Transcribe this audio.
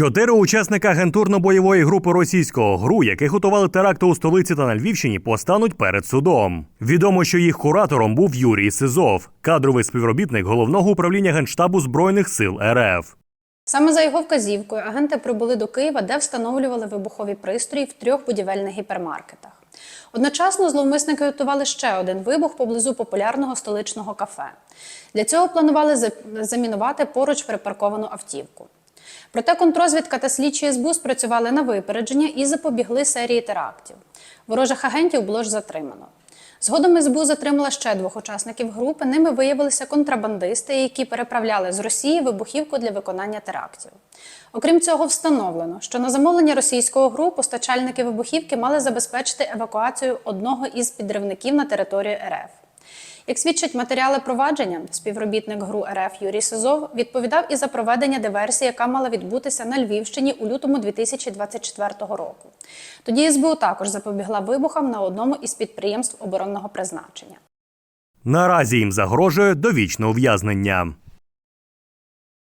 Чотири учасника агентурно-бойової групи російського ГРУ, які готували теракти у столиці та на Львівщині, постануть перед судом. Відомо, що їх куратором був Юрій Сизов, кадровий співробітник головного управління генштабу збройних сил РФ. Саме за його вказівкою агенти прибули до Києва, де встановлювали вибухові пристрої в трьох будівельних гіпермаркетах. Одночасно зловмисники готували ще один вибух поблизу популярного столичного кафе. Для цього планували замінувати поруч припарковану автівку. Проте контрозвідка та слідчі СБУ спрацювали на випередження і запобігли серії терактів. Ворожих агентів було ж затримано. Згодом СБУ затримала ще двох учасників групи. Ними виявилися контрабандисти, які переправляли з Росії вибухівку для виконання терактів. Окрім цього, встановлено, що на замовлення російського ГРУ постачальники вибухівки мали забезпечити евакуацію одного із підривників на територію РФ. Як свідчать матеріали провадження, співробітник ГРУ РФ Юрій Сизов відповідав і за проведення диверсії, яка мала відбутися на Львівщині у лютому 2024 року. Тоді СБУ також запобігла вибухам на одному із підприємств оборонного призначення. Наразі їм загрожує довічне ув'язнення.